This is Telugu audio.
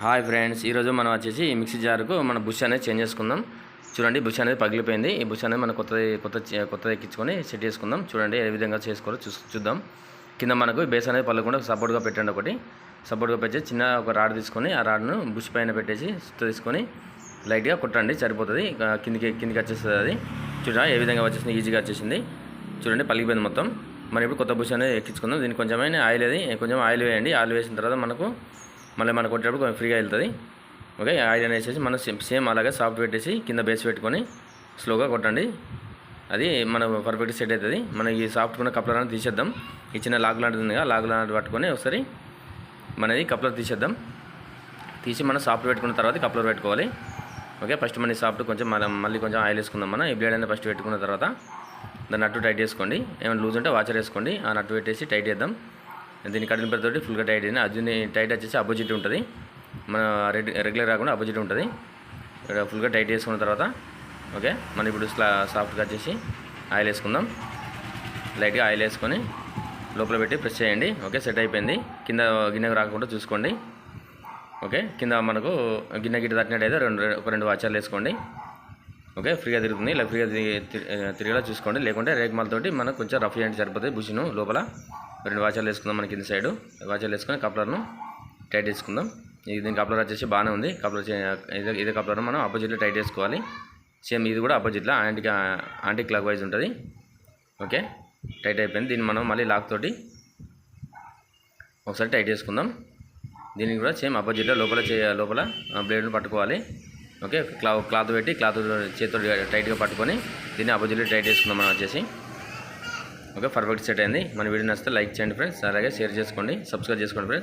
హాయ్ ఫ్రెండ్స్ ఈరోజు మనం వచ్చేసి మిక్సీ జార్కు మన బుష్ అనేది చేంజ్ చేసుకుందాం. చూడండి బుష్ అనేది పగిలిపోయింది. ఈ బుష్ అనేది మనం కొత్తది కొత్త కొత్త కొత్తది ఎక్కించుకొని సెట్ చేసుకుందాం. చూడండి ఏ విధంగా చేసుకోవాలో చూ చూద్దాం. కింద మనకు బేస్ అనేది పల్లకుండా సపోర్ట్గా పెట్టండి ఒకటి. సపోర్ట్గా పెట్టి చిన్న ఒక రాడ్ తీసుకొని ఆ రాడ్ను బుష్ పైన పెట్టేసి సుత్త తీసుకొని లైట్గా కొట్టండి సరిపోతుంది. కిందికి కిందికి వచ్చేస్తుంది అది. చూడండి ఏ విధంగా వచ్చేసింది ఈజీగా వచ్చేసింది. చూడండి పలిగిపోయింది మొత్తం. మరి ఇప్పుడు కొత్త బుష్ అనేది ఎక్కించుకుందాం. దీనికి కొంచెమైనా ఆయిల్ అది కొంచెం ఆయిల్ వేయండి. ఆయిల్ వేసిన తర్వాత మనకు మళ్ళీ మనకు కొట్టేటప్పుడు కొంచెం ఫ్రీగా వెళ్తుంది. ఓకే ఆయిల్ అనేది వేసేసి మనం సేమ్ సేమ్ అలాగే సాఫ్ట్ పెట్టేసి కింద బేస్ పెట్టుకొని స్లోగా కొట్టండి. అది మన పర్ఫెక్ట్ సెట్ అవుతుంది. మనం ఈ సాఫ్ట్ ఉన్న కప్లర్ అనేది తీసేద్దాం. ఈ చిన్న లాగ్ లాంటిది ఉంది కదా లాంటిది పట్టుకొని ఒకసారి మనది కప్లర్ తీసేద్దాం. తీసి మనం సాఫ్ట్ పెట్టుకున్న తర్వాత కప్లర్ పెట్టుకోవాలి. ఓకే ఫస్ట్ మన సాఫ్ట్ కొంచెం మనం మళ్ళీ కొంచెం ఆయిల్ వేసుకుందాం మనం. ఈ బ్లేడ్ అనేది ఫస్ట్ పెట్టుకున్న తర్వాత దాన్ని నట్టు టైట్ చేసుకోండి. ఏమైనా లూజ్ ఉంటే వాచర్ వేసుకోండి. ఆ నట్టు పెట్టేసి టైట్ చేద్దాం. దీన్ని కట్టిన పెద్దతోటి ఫుల్గా టైట్ అయింది అర్జున్ టైట్ వచ్చేసి అపోజిట్ ఉంటుంది. మన రెడ్ రెగ్యులర్ రాకుండా అపోజిట్ ఉంటుంది. ఇక్కడ ఫుల్గా టైట్ చేసుకున్న తర్వాత ఓకే మనం ఇప్పుడు స్లా సాఫ్ట్గా వచ్చేసి ఆయిల్ వేసుకుందాం. లైట్గా ఆయిల్ వేసుకొని లోపల పెట్టి ప్రెస్ చేయండి. ఓకే సెట్ అయిపోయింది. కింద గిన్నెకు రాకుండా చూసుకోండి. ఓకే కింద మనకు గిన్నె గిట్ట తట్టినట్టయితే రెండు ఒక రెండు వాచర్లు వేసుకోండి. ఓకే ఫ్రీగా తిరుగుతుంది. ఇలా ఫ్రీగా తిరిగేలా చూసుకోండి. లేకుంటే రేకుమాలతోటి మనకు కొంచెం రఫ్ చేయండి సరిపోతుంది. బుషిను లోపల. రెండు వాచర్లు వేసుకుందాం మనకి కింద సైడు. వాచర్లు వేసుకొని కప్లర్ను టైట్ చేసుకుందాం. ఇది దీని కప్లర్ వచ్చేసి బాగానే ఉంది. కప్లర్ చే- ఇదే ఇదే కప్లర్ మనం ఆపోజిట్లో టైట్ చేసుకోవాలి. సేమ్ ఇది కూడా ఆపోజిట్లో యాంటీ యాంటీ క్లాక్ వైజ్ ఉంటుంది. ఓకే? టైట్ అయిపోయింది. దీన్ని మనం మళ్ళీ లాక్ తోటి ఒకసారి టైట్ చేసుకుందాం. దీనికి కూడా సేమ్ అపోజిట్లో లోపల చే లోపల బ్లేడ్ను పట్టుకోవాలి. ఓకే? క్లా క్లాత్ పెట్టి క్లాత్ చేతితో టైట్గా పట్టుకొని దీన్ని అపోజిట్లో టైట్ చేసుకుందాం మనం వచ్చేసి. ఓకే పర్ఫెక్ట్ సెట్ అయింది. మన వీడియో నచ్చితే లైక్ చేయండి ఫ్రెండ్స్ అలాగే షేర్ చేసుకోండి. సబ్స్క్రైబ్ చేసుకోండి ఫ్రెండ్స్